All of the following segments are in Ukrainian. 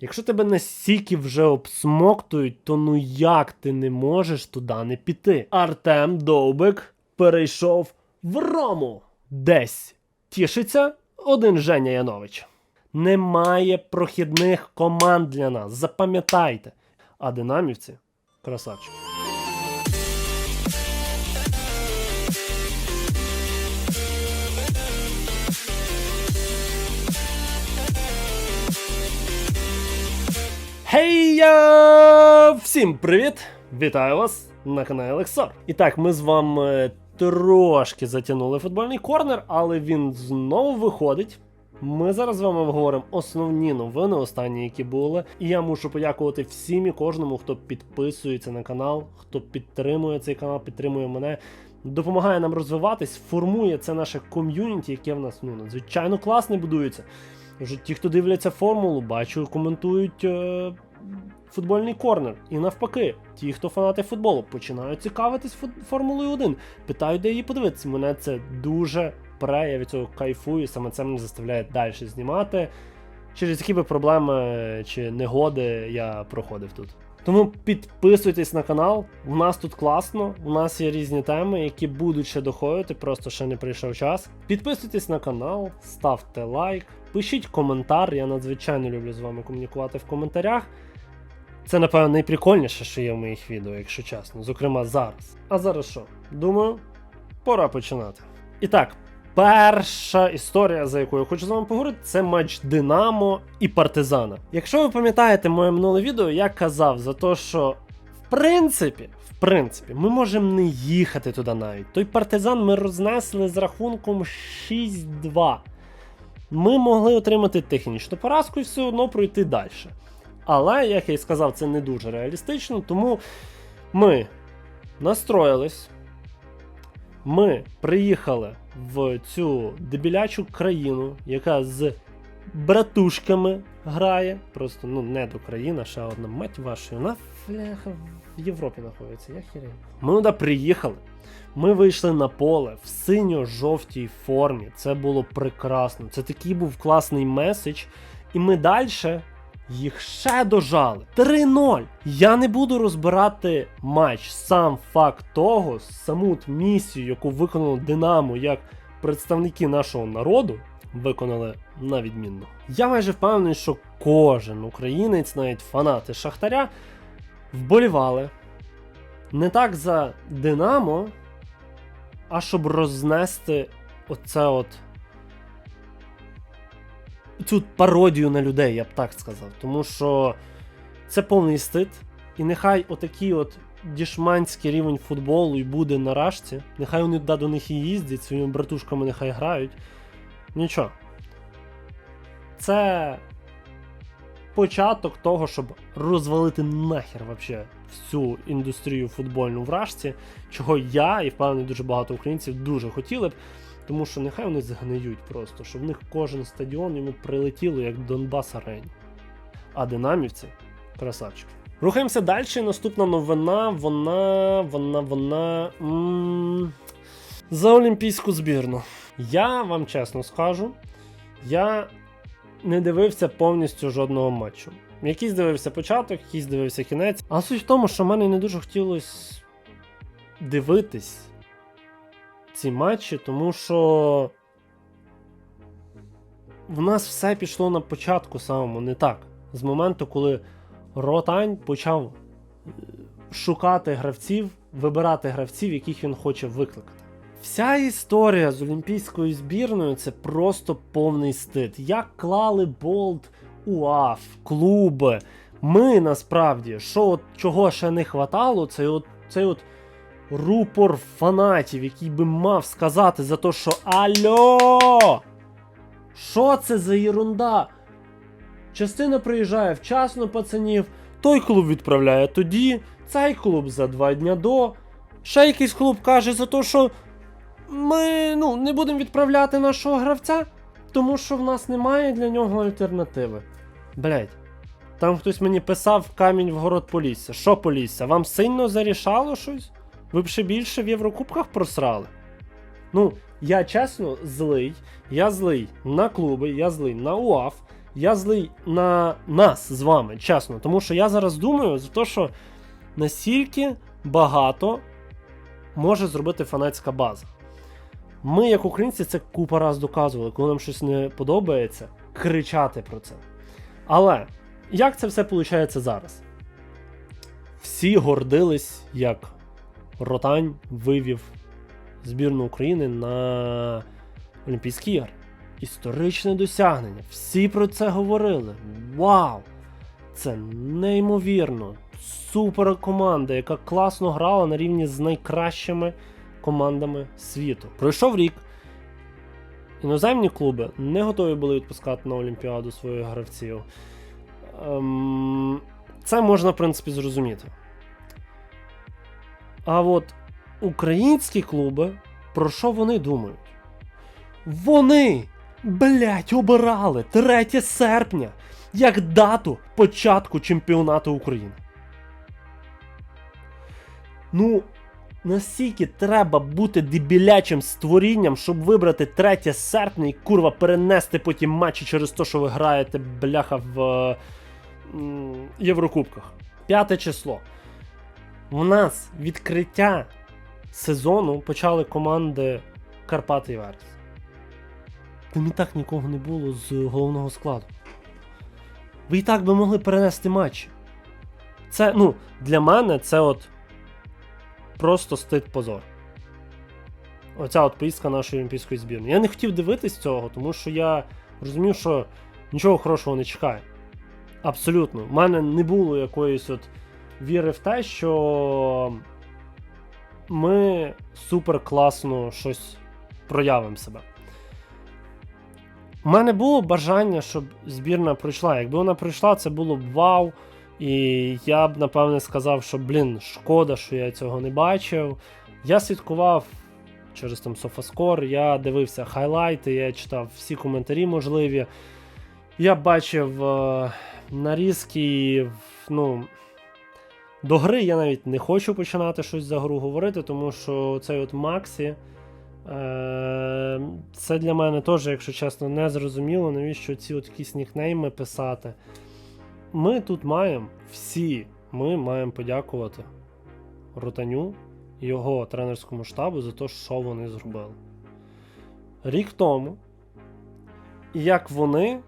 Якщо тебе настільки вже обсмоктують, то ну як ти не можеш туди не піти? Артем Довбик перейшов в Рому. Десь тішиться один Женя Янович. Немає прохідних команд для нас. Запам'ятайте. А динамівці красавчик. Хей-я! Всім привіт! Вітаю вас на каналі Лексор. І так, ми з вами трошки затягнули футбольний корнер, але він знову виходить. Ми зараз з вами обговоримо основні новини, останні, які були. І я мушу подякувати всім і кожному, хто підписується на канал, хто підтримує цей канал, підтримує мене, допомагає нам розвиватись, формує це наше ком'юніті, яке в нас ну надзвичайно класне будується. Вже ті, хто дивляться формулу, бачу, коментують е, футбольний корнер. І навпаки, ті, хто фанати футболу, починають цікавитись Формулою 1, питають, де її подивитися. Мене це дуже пре, я від цього кайфую, саме це мене заставляє далі знімати. Через які би проблеми чи негоди я проходив тут. Тому підписуйтесь на канал. У нас тут класно. У нас є різні теми, які будуть ще доходити, просто ще не прийшов час. Підписуйтесь на канал, ставте лайк, пишіть коментар. Я надзвичайно люблю з вами комунікувати в коментарях. Це, напевно, найприкольніше, що є в моїх відео, якщо чесно. Зокрема, зараз. А зараз що? Думаю, пора починати. І так, перша історія, за яку я хочу з вами поговорити, це матч Динамо і Партизана. Якщо ви пам'ятаєте моє минуле відео, я казав за те, що в принципі, в принципі, ми можемо не їхати туди навіть. Той партизан ми рознесли з рахунком 6-2. Ми могли отримати технічну поразку і все одно пройти далі. Але, як я і сказав, це не дуже реалістично, тому ми настроїлись. Ми приїхали в цю дебілячу країну, яка з братушками грає. Просто ну не до країна, ще одна мать ваша. Вона фляха Європі знаходиться. Я хірей. Ми туди приїхали. Ми вийшли на поле в синьо-жовтій формі. Це було прекрасно. Це такий був класний меседж. І ми далі їх ще дожали. 3-0. Я не буду розбирати матч. Сам факт того, саму місію, яку виконало Динамо як представники нашого народу, виконали на відмінно. Я майже впевнений, що кожен українець, навіть фанати Шахтаря, вболівали не так за Динамо, а щоб рознести оце от цю пародію на людей, я б так сказав. Тому що це повний стид. І нехай отакий от дішманський рівень футболу і буде на рашці. Нехай вони туди до них і їздять, своїми братушками нехай грають. Нічого. Це початок того, щоб розвалити нахер вообще всю індустрію футбольну в рашці, чого я і впевнений дуже багато українців дуже хотіли б. Тому що нехай вони згниють просто, щоб в них кожен стадіон йому прилетіло як Донбас Арені. А динамівці красавчики. Рухаємося далі. Наступна новина, вона, вона, вона. м за олімпійську збірну. Я вам чесно скажу, я не дивився повністю жодного матчу. Якийсь дивився початок, якийсь дивився кінець. А суть в тому, що мене не дуже хотілося дивитись ці матчі, тому що в нас все пішло на початку самому не так. З моменту, коли Ротань почав е, шукати гравців, вибирати гравців, яких він хоче викликати. Вся історія з олімпійською збірною це просто повний стид. Як клали болт УАФ, клуби. Ми насправді, що чого ще не хватало, це от цей от рупор фанатів, який би мав сказати за те, що Альо! Що це за єрунда? Частина приїжджає вчасно пацанів, той клуб відправляє тоді, цей клуб за два дня до. Ще якийсь клуб каже за те, що ми ну, не будемо відправляти нашого гравця, тому що в нас немає для нього альтернативи. Блять. Там хтось мені писав камінь в город Полісся. Що Полісся? Вам сильно зарішало щось? Ви б ще більше в Єврокубках просрали? Ну, я чесно злий. Я злий на клуби, я злий на УАФ, Я злий на нас з вами, чесно. Тому що я зараз думаю за те, що настільки багато може зробити фанатська база. Ми, як українці, це купа раз доказували, коли нам щось не подобається, кричати про це. Але як це все виходить зараз? Всі гордились, як Ротань вивів збірну України на Олімпійські ігри. Історичне досягнення. Всі про це говорили. Вау! Це неймовірно. Супер команда, яка класно грала на рівні з найкращими командами світу. Пройшов рік. Іноземні клуби не готові були відпускати на Олімпіаду своїх гравців. Ем, це можна, в принципі, зрозуміти. А от українські клуби, про що вони думають? Вони, блять, обирали 3 серпня як дату початку чемпіонату України. Ну, настільки треба бути дебілячим створінням, щоб вибрати 3 серпня і курва перенести потім матчі через те, що ви граєте бляха в е, Єврокубках. П'яте число. У нас відкриття сезону почали команди Карпати і Верес. Там і так нікого не було з головного складу. Ви і так би могли перенести матчі. Це, ну, для мене це от просто стид позор. Оця от поїздка нашої олімпійської збірної. Я не хотів дивитись цього, тому що я розумів, що нічого хорошого не чекає. Абсолютно. У мене не було якоїсь от віри в те, що ми супер класно щось проявимо себе. У мене було бажання, щоб збірна пройшла. Якби вона пройшла, це було б вау. І я б напевне сказав, що блін, шкода, що я цього не бачив. Я слідкував через там Софаскор, я дивився хайлайти, я читав всі коментарі можливі. Я бачив е, нарізки, ну. До гри я навіть не хочу починати щось за гру говорити, тому що цей от Максі. Е, це для мене теж, якщо чесно, не зрозуміло, навіщо ці от якісь нікнейми писати. Ми тут маємо всі, ми маємо подякувати Ротаню і його тренерському штабу за те, що вони зробили. Рік тому, як вони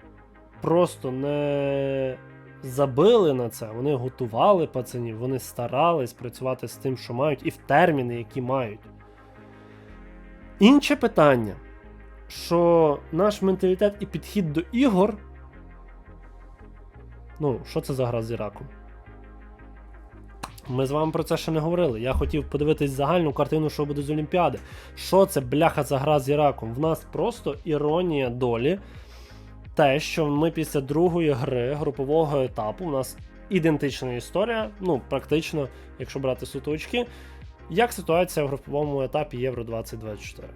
просто не забили на це, вони готували пацанів, вони старались працювати з тим, що мають, і в терміни, які мають. Інше питання, що наш менталітет і підхід до ігор. Ну, що це за гра з Іраком? Ми з вами про це ще не говорили. Я хотів подивитись загальну картину, що буде з Олімпіади. Що це бляха за гра з Іраком? В нас просто іронія долі. Те, що ми після другої гри групового етапу, у нас ідентична історія, ну, практично, якщо брати суто очки, як ситуація в груповому етапі Євро 2024.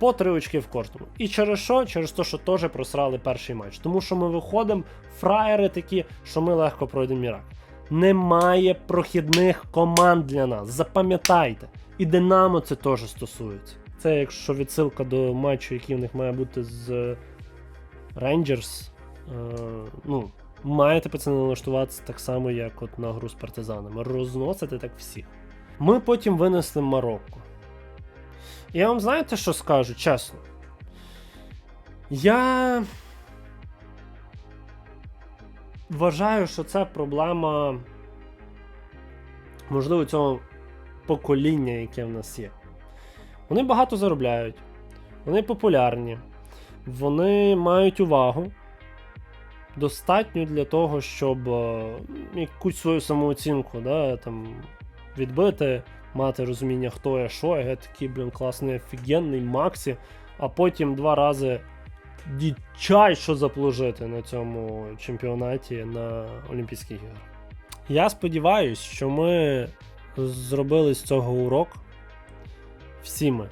По три очки в кожному. І через що? Через те, що теж просрали перший матч. Тому що ми виходимо, фраєри такі, що ми легко пройдемо Ірак. Немає прохідних команд для нас. Запам'ятайте. І Динамо це теж стосується. Це якщо відсилка до матчу, який в них має бути з Рейнджерс. Ну, маєте пацани налаштуватися так само, як от на гру з партизанами. Розносити так всіх. Ми потім винесли Марокко. Я вам знаєте, що скажу, чесно. Я вважаю, що це проблема, можливо, цього покоління, яке в нас є. Вони багато заробляють, вони популярні, вони мають увагу. Достатньо для того, щоб е, якусь свою самооцінку да, там, відбити, мати розуміння, хто я, що я, я такий, блін, класний, офігенний Максі, а потім два рази дічай, що заплужити на цьому чемпіонаті на Олімпійських іграх. Я сподіваюся, що ми зробили з цього урок. Всі ми.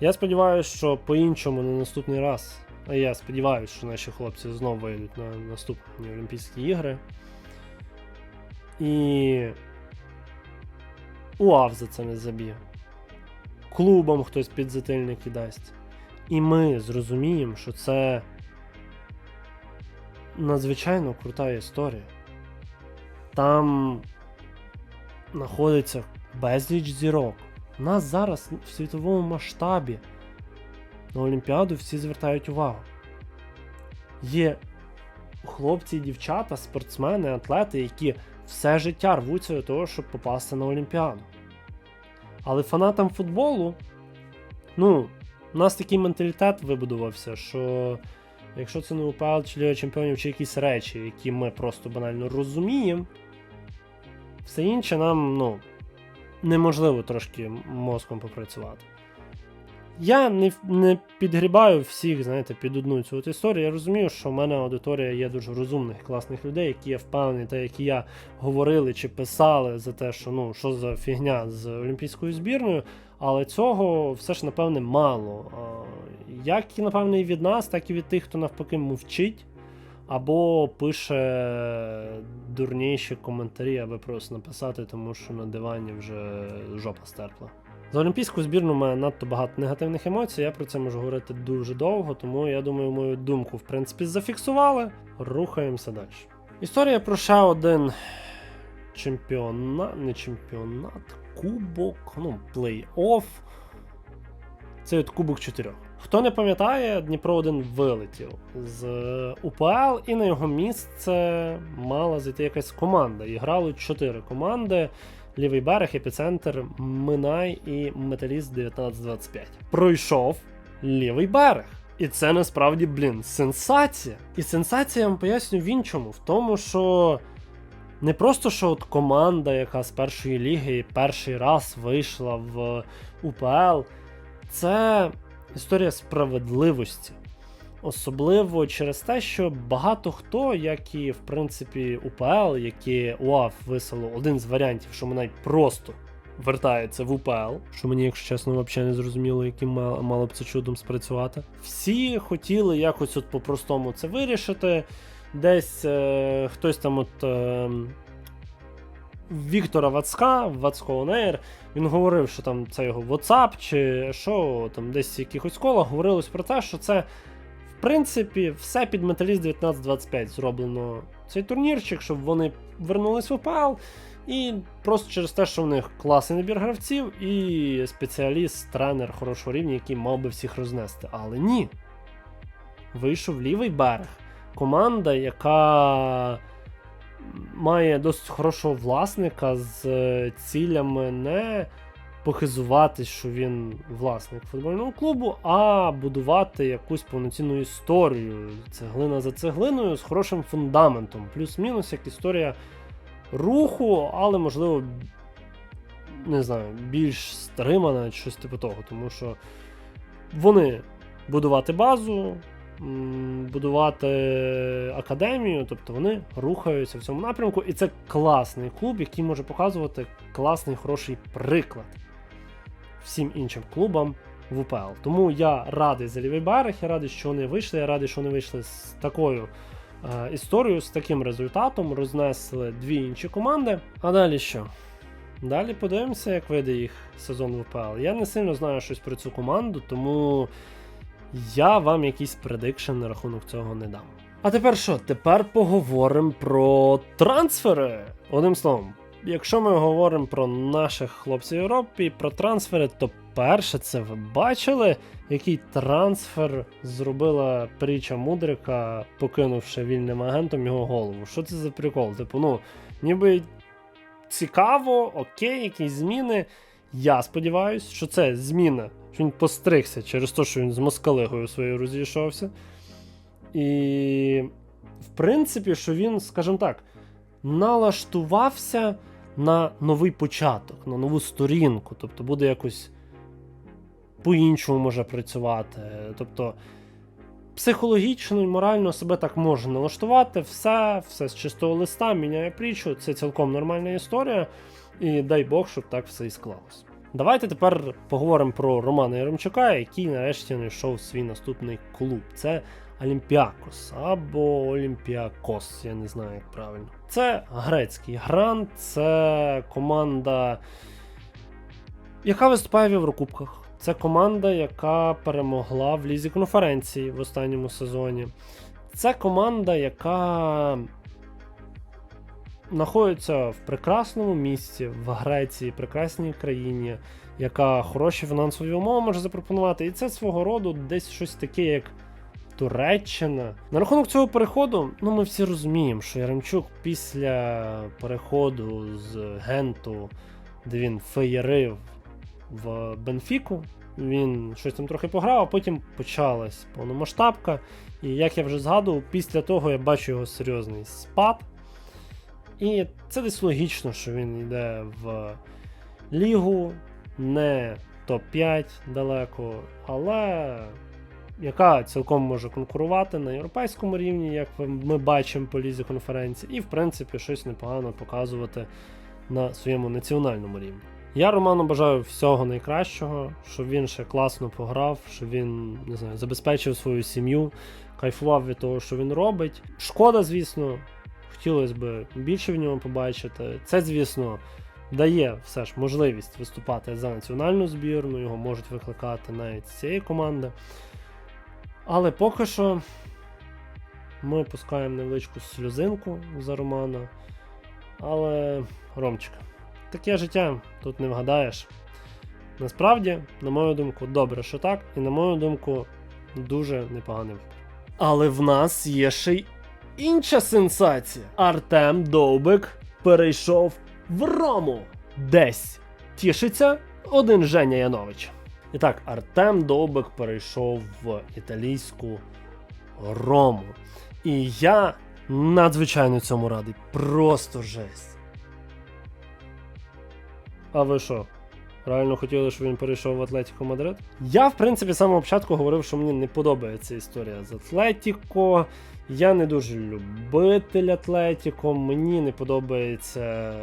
Я сподіваюся, що по-іншому на наступний раз. А я сподіваюся, що наші хлопці знову вийдуть на наступні Олімпійські ігри. І УАВ за це не заб'є. Клубам хтось підзатильники дасть. І ми зрозуміємо, що це надзвичайно крута історія. Там знаходиться безліч зірок. Нас зараз в світовому масштабі на Олімпіаду всі звертають увагу. Є хлопці і дівчата, спортсмени, атлети, які все життя рвуться до того, щоб попасти на Олімпіаду. Але фанатам футболу, ну, у нас такий менталітет вибудувався, що якщо це не УПЛ чи Ліга Чемпіонів, чи якісь речі, які ми просто банально розуміємо, все інше нам, ну, неможливо трошки мозком попрацювати. Я не, не підгрібаю всіх, знаєте, під одну цю от історію. Я розумію, що в мене аудиторія є дуже розумних, класних людей, які я впевнений, та які я говорили чи писали за те, що ну що за фігня з олімпійською збірною. Але цього все ж напевне мало. Як і напевне і від нас, так і від тих, хто навпаки мовчить. Або пише дурніші коментарі, аби просто написати, тому що на дивані вже жопа стерпла. За олімпійську збірну мене надто багато негативних емоцій. Я про це можу говорити дуже довго, тому я думаю, мою думку в принципі зафіксували. Рухаємося далі. Історія про ще один чемпіонат, не чемпіонат, кубок, ну, плей-офф. Це от Кубок 4. Хто не пам'ятає, Дніпро 1 вилетів з УПЛ, і на його місце мала зайти якась команда. І грали 4 команди. Лівий берег, епіцентр, Минай і Металіст 1925. Пройшов лівий берег. І це насправді, блін, сенсація. І сенсація я вам поясню в іншому, в тому, що не просто що от команда, яка з першої ліги перший раз вийшла в УПЛ, це історія справедливості. Особливо через те, що багато хто, як і в принципі УПЛ, які УАФ висило один з варіантів, що навіть просто вертається в УПЛ, що мені, якщо чесно, взагалі не зрозуміло, яким мало, б це чудом спрацювати. Всі хотіли якось от по-простому це вирішити. Десь е, хтось там от. Е, Віктора Вацка, Вацко Онейр, він говорив, що там це його WhatsApp, чи що там десь якихось колах говорилось про те, що це в принципі все під Металіст 1925 зроблено цей турнірчик, щоб вони вернулись в УПЛ. І просто через те, що в них класний набір гравців і спеціаліст, тренер хорошого рівня, який мав би всіх рознести. Але ні. Вийшов лівий берег. Команда, яка має досить хорошого власника з е, цілями не похизуватись, що він власник футбольного клубу, а будувати якусь повноцінну історію. Цеглина за цеглиною з хорошим фундаментом. Плюс-мінус як історія руху, але, можливо, не знаю, більш стримана, щось типу того, тому що вони будувати базу, будувати академію, тобто вони рухаються в цьому напрямку, і це класний клуб, який може показувати класний хороший приклад всім іншим клубам в УПЛ. Тому я радий за лівий берег, я радий, що вони вийшли. Я радий, що вони вийшли з такою е, історією, з таким результатом, рознесли дві інші команди. А далі що? Далі подивимося, як вийде їх сезон в УПЛ. Я не сильно знаю щось про цю команду, тому я вам якийсь предикшн на рахунок цього не дам. А тепер що? Тепер поговоримо про трансфери. Одним словом, якщо ми говоримо про наших хлопців в Європі, про трансфери, то перше це ви бачили, який трансфер зробила притча Мудрика, покинувши вільним агентом його голову. Що це за прикол? Типу, ну, ніби цікаво, окей, якісь зміни. Я сподіваюся, що це зміна, що він постригся через те, що він з москалигою своєю розійшовся. І, в принципі, що він, скажімо так, налаштувався на новий початок, на нову сторінку. Тобто буде якось по-іншому може працювати. Тобто психологічно і морально себе так може налаштувати, все, все з чистого листа, міняє притчу. Це цілком нормальна історія. І дай Бог, щоб так все і склалось. Давайте тепер поговоримо про Романа Яремчука, який нарешті знайшов свій наступний клуб. Це Олімпіакос або Олімпіакос, я не знаю, як правильно. Це грецький грант, це команда, яка виступає в Єврокубках. Це команда, яка перемогла в лізі конференції в останньому сезоні. Це команда, яка знаходиться в прекрасному місці в Греції, прекрасній країні, яка хороші фінансові умови може запропонувати. І це свого роду десь щось таке, як Туреччина. На рахунок цього переходу, ну ми всі розуміємо, що Яремчук після переходу з Генту, де він феєрив в Бенфіку, він щось там трохи пограв, а потім почалась повномасштабка. І як я вже згадував, після того я бачу його серйозний спад. І це десь логічно, що він йде в лігу, не топ-5 далеко, але яка цілком може конкурувати на європейському рівні, як ми бачимо по лізі конференції, і в принципі щось непогано показувати на своєму національному рівні. Я Роману бажаю всього найкращого, щоб він ще класно пограв, щоб він не знаю, забезпечив свою сім'ю, кайфував від того, що він робить. Шкода, звісно, хотілося б більше в ньому побачити. Це, звісно, дає все ж можливість виступати за національну збірну, його можуть викликати навіть з цієї команди. Але поки що ми пускаємо невеличку сльозинку за Романа. Але, Ромчик, таке життя тут не вгадаєш. Насправді, на мою думку, добре, що так, і на мою думку, дуже непоганий вибір. Але в нас є ще й інша сенсація. Артем Довбик перейшов в Рому. Десь тішиться один Женя Янович. І так, Артем Довбик перейшов в італійську Рому. І я надзвичайно цьому радий. Просто жесть. А ви що? Реально хотіли, щоб він перейшов в Атлетіко Мадрид? Я, в принципі, з самого початку говорив, що мені не подобається історія з Атлетіко. Я не дуже любитель Атлетіко, мені не подобається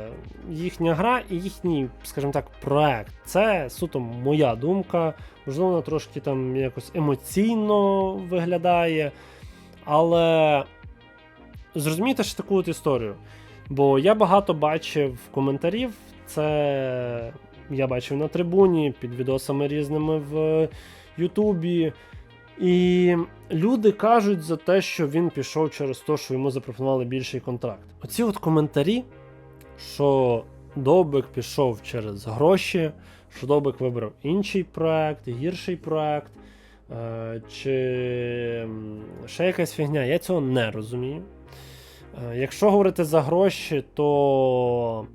їхня гра і їхній, скажімо так, проект. Це суто моя думка. Можливо, вона трошки там якось емоційно виглядає. Але зрозумійте ще таку от історію. Бо я багато бачив коментарів. Це я бачив на трибуні під відосами різними в Ютубі. І люди кажуть за те, що він пішов через те, що йому запропонували більший контракт. Оці от коментарі, що Довбик пішов через гроші, що Довбик вибрав інший проект, гірший проект, е, чи ще якась фігня, я цього не розумію. Е, якщо говорити за гроші, то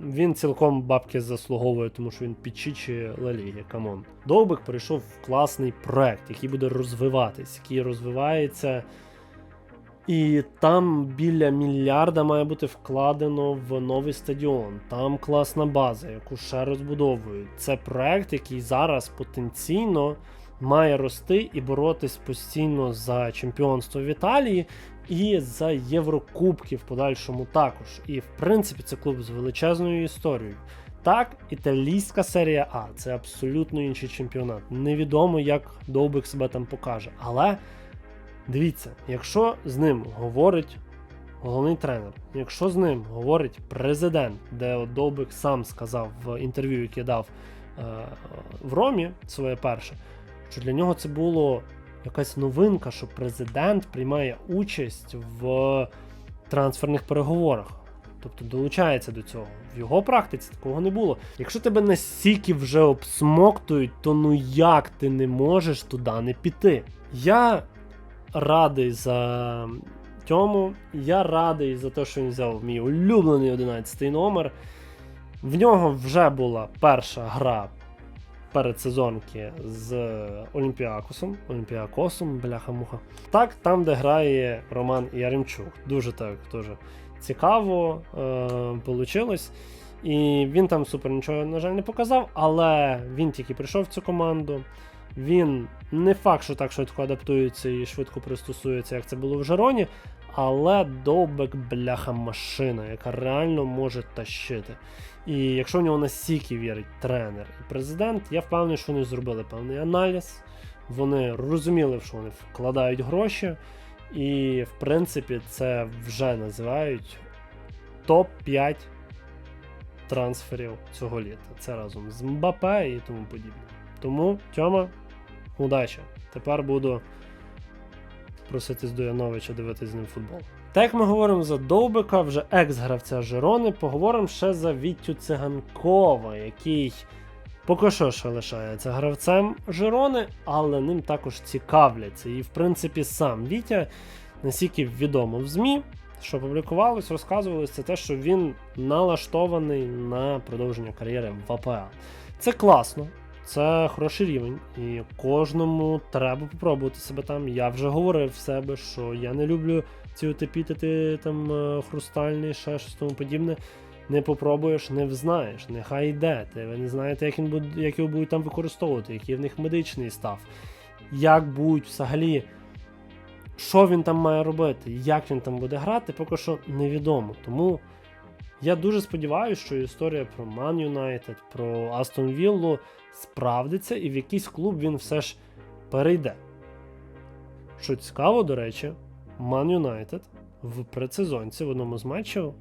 він цілком бабки заслуговує, тому що він підчичує Ла Ліги, камон. Довбик перейшов в класний проект, який буде розвиватись, який розвивається. І там біля мільярда має бути вкладено в новий стадіон. Там класна база, яку ще розбудовують. Це проект, який зараз потенційно має рости і боротись постійно за чемпіонство в Італії і за Єврокубки в подальшому також. І в принципі це клуб з величезною історією. Так, італійська серія А це абсолютно інший чемпіонат. Невідомо, як Довбик себе там покаже. Але дивіться, якщо з ним говорить головний тренер, якщо з ним говорить президент, де Довбик сам сказав в інтерв'ю, яке дав е в Ромі, своє перше, що для нього це було якась новинка, що президент приймає участь в трансферних переговорах. Тобто долучається до цього. В його практиці такого не було. Якщо тебе настільки вже обсмоктують, то ну як ти не можеш туди не піти? Я радий за Тьому, я радий за те, що він взяв мій улюблений 11 номер. В нього вже була перша гра передсезонки з Олімпіакосом. Олімпіакосом, бляха-муха. Так, там, де грає Роман Яремчук. Дуже так дуже цікаво е, І він там супер нічого, на жаль, не показав, але він тільки прийшов в цю команду. Він не факт, що так швидко адаптується і швидко пристосується, як це було в Жероні, але довбек бляха машина, яка реально може тащити. І якщо в нього настільки вірить тренер і президент, я впевнений, що вони зробили певний аналіз. Вони розуміли, що вони вкладають гроші, і, в принципі, це вже називають топ-5 трансферів цього літа. Це разом з Мбапе і тому подібне. Тому, Тьома, удачі! Тепер буду проситись до Яновича дивитись з ним футбол. Так як ми говоримо за Довбика, вже екс-гравця Жирони, поговоримо ще за Віттю Циганкова, який поки що ще лишається гравцем Жирони, але ним також цікавляться. І, в принципі, сам Вітя, наскільки відомо в ЗМІ, що публікувалось, розказувалось, це те, що він налаштований на продовження кар'єри в АПЛ. Це класно, це хороший рівень, і кожному треба попробувати себе там. Я вже говорив в себе, що я не люблю ці епітети там е, хрустальний, ще щось тому подібне. Не попробуєш, не взнаєш. Нехай йде. Ти ви не знаєте, як він буде, як його будуть там використовувати, який в них медичний став, як будуть взагалі. Що він там має робити, як він там буде грати, поки що невідомо. Тому я дуже сподіваюся, що історія про Ман Юнайтед, про Астон Віллу справдиться і в якийсь клуб він все ж перейде. Що цікаво, до речі, Ман Юнайтед в предсезонці в одному з матчів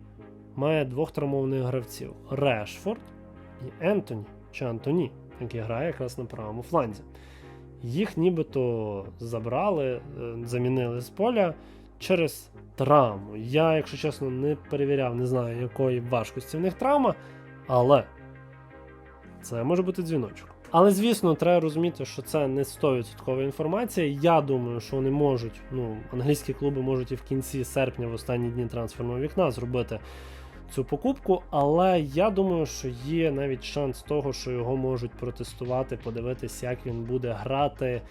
має двох травмованих гравців: Решфорд і Ентоні чи Антоні, який грає якраз на правому фланзі. Їх нібито забрали, е, замінили з поля через травму. Я, якщо чесно, не перевіряв, не знаю, якої важкості в них травма, але це може бути дзвіночок. Але звісно, треба розуміти, що це не 100% інформація. Я думаю, що вони можуть, ну, англійські клуби можуть і в кінці серпня, в останні дні трансферного вікна, зробити цю покупку. Але я думаю, що є навіть шанс того, що його можуть протестувати, подивитися, як він буде грати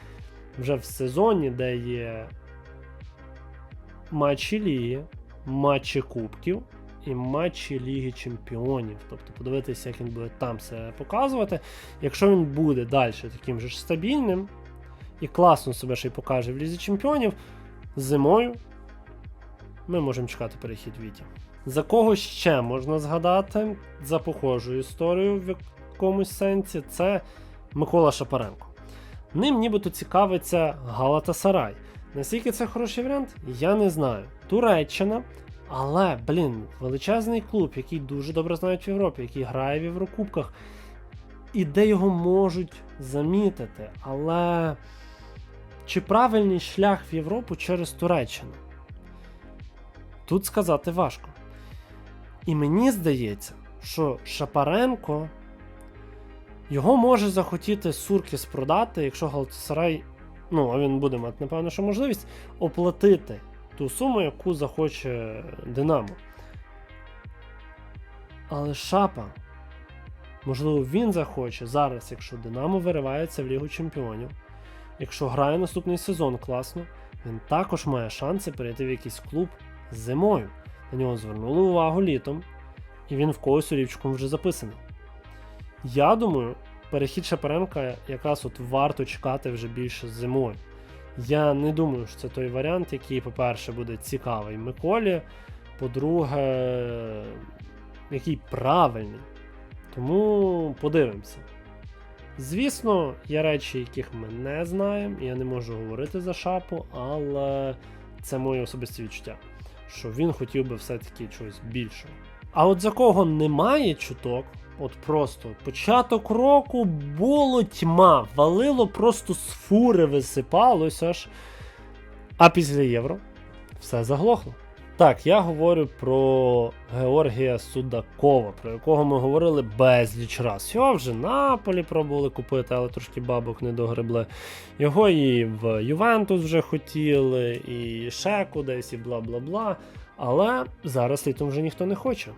вже в сезоні, де є матчі Ліги, матчі Кубків і матчі Ліги Чемпіонів. Тобто подивитися, як він буде там себе показувати. Якщо він буде далі таким же ж стабільним і класно себе ще й покаже в Лізі Чемпіонів, зимою ми можемо чекати перехід Віті. За кого ще можна згадати за похожу історію в якомусь сенсі, це Микола Шапаренко. Ним нібито цікавиться Галатасарай. Наскільки це хороший варіант, я не знаю. Туреччина, але, блін, величезний клуб, який дуже добре знають в Європі, який грає в Єврокубках, і де його можуть замітити. Але чи правильний шлях в Європу через Туреччину? Тут сказати важко. І мені здається, що Шапаренко його може захотіти Суркіс продати, якщо Галатасарай, ну, а він буде мати, напевно, що можливість оплатити ту суму, яку захоче Динамо. Але Шапа, можливо, він захоче зараз, якщо Динамо виривається в Лігу Чемпіонів, якщо грає наступний сезон класно, він також має шанси перейти в якийсь клуб зимою. На нього звернули увагу літом, і він в когось рівчиком вже записаний. Я думаю, перехід Шапаренка якраз от варто чекати вже більше зимою. Я не думаю, що це той варіант, який, по-перше, буде цікавий Миколі. По-друге, який правильний. Тому подивимося. Звісно, є речі, яких ми не знаємо, і я не можу говорити за шапу, але це моє особисте відчуття, що він хотів би все-таки чогось більшого. А от за кого немає чуток, от просто початок року було тьма, валило просто з фури висипалося аж. А після євро все заглохло. Так, я говорю про Георгія Судакова, про якого ми говорили безліч раз. Його вже Наполі пробували купити, але трошки бабок не догребли. Його і в Ювентус вже хотіли, і ще кудись, і бла бла бла. Але зараз літом вже ніхто не хоче.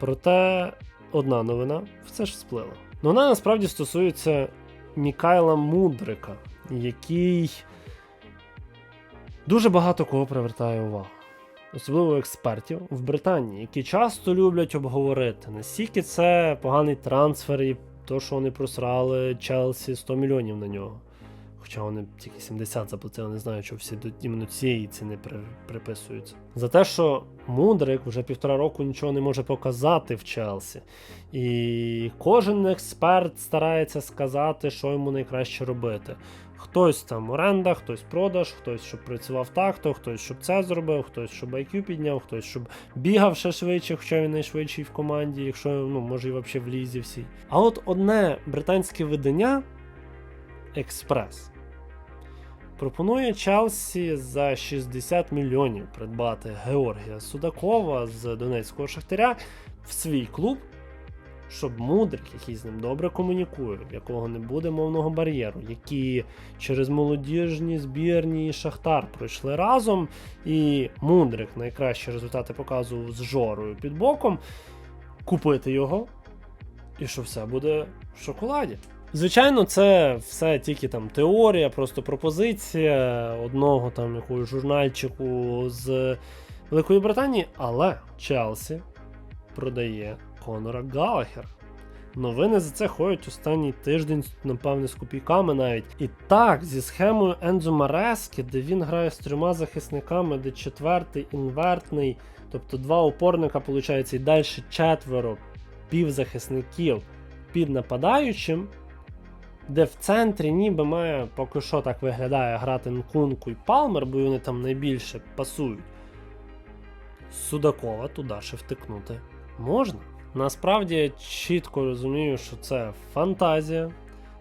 Проте одна новина все ж сплила. Ну, вона насправді стосується Мікайла Мудрика, який дуже багато кого привертає увагу. Особливо експертів в Британії, які часто люблять обговорити, наскільки це поганий трансфер і то, що вони просрали Челсі 100 мільйонів на нього. Хоча вони тільки 70 заплатили, не знаю, що всі до іменно цієї ціни при, приписуються. За те, що Мудрик вже півтора року нічого не може показати в Челсі. І кожен експерт старається сказати, що йому найкраще робити. Хтось там оренда, хтось продаж, хтось щоб працював так, то хтось щоб це зробив, хтось щоб IQ підняв, хтось щоб бігав ще швидше, хоча він найшвидший в команді, якщо ну може і взагалі в лізі всій. А от одне британське видання Експрес Пропонує Челсі за 60 мільйонів придбати Георгія Судакова з Донецького Шахтаря в свій клуб, щоб мудрик, який з ним добре комунікує, в якого не буде мовного бар'єру, які через молодіжні збірні і Шахтар пройшли разом, і мудрик найкращі результати показував з Жорою під боком, купити його, і що все буде в шоколаді. Звичайно, це все тільки там теорія, просто пропозиція одного там якогось журнальчику з Великої Британії, але Челсі продає Конора Галахер. Новини за це ходять останній тиждень, напевне, з копійками навіть. І так, зі схемою Ензо Марески, де він грає з трьома захисниками, де четвертий інвертний, тобто два опорника, виходить, і далі четверо півзахисників під нападаючим, де в центрі ніби має поки що так виглядає грати Нкунку і Палмер, бо вони там найбільше пасують. Судакова туди ще втикнути можна. Насправді я чітко розумію, що це фантазія.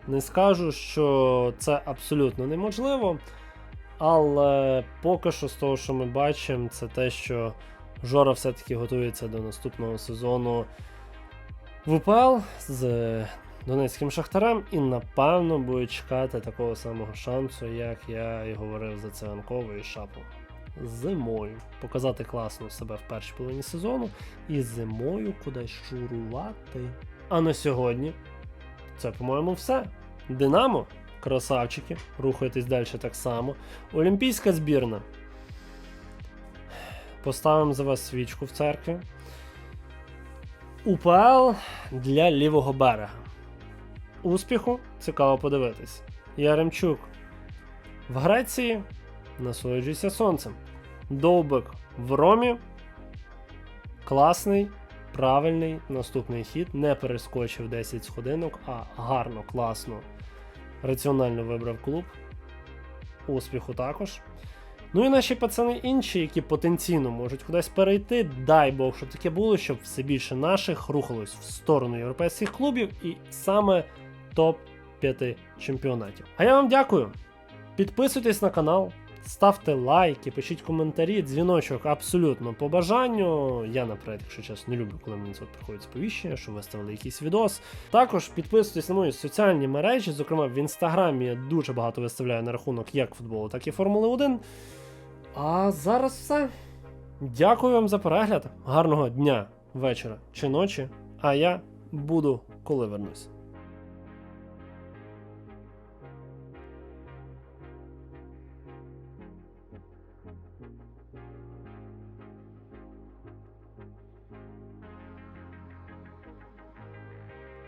Не скажу, що це абсолютно неможливо. Але поки що з того, що ми бачимо, це те, що Жора все-таки готується до наступного сезону в УПЛ з Донецьким Шахтарем і, напевно, буде чекати такого самого шансу, як я і говорив за Циганкова і Шапу. Зимою показати класно себе в першій половині сезону і зимою кудись шурувати. А на сьогодні це, по-моєму, все. Динамо, красавчики, рухайтесь далі так само. Олімпійська збірна. Поставимо за вас свічку в церкві. УПЛ для лівого берега. Успіху цікаво подивитись. Яремчук в Греції. Насолоджуйся сонцем. Довбик в Ромі. Класний, правильний наступний хід. Не перескочив 10 сходинок, а гарно, класно, раціонально вибрав клуб. Успіху також. Ну і наші пацани інші, які потенційно можуть кудись перейти. Дай Бог, щоб таке було, щоб все більше наших рухалось в сторону європейських клубів і саме топ-5 чемпіонатів. А я вам дякую. Підписуйтесь на канал, ставте лайки, пишіть коментарі, дзвіночок абсолютно по бажанню. Я, наприклад, якщо чесно, не люблю, коли мені це приходить сповіщення, що виставили якийсь відос. Також підписуйтесь на мої соціальні мережі, зокрема в інстаграмі я дуже багато виставляю на рахунок як футболу, так і Формули 1. А зараз все. Дякую вам за перегляд. Гарного дня, вечора чи ночі. А я буду, коли вернусь.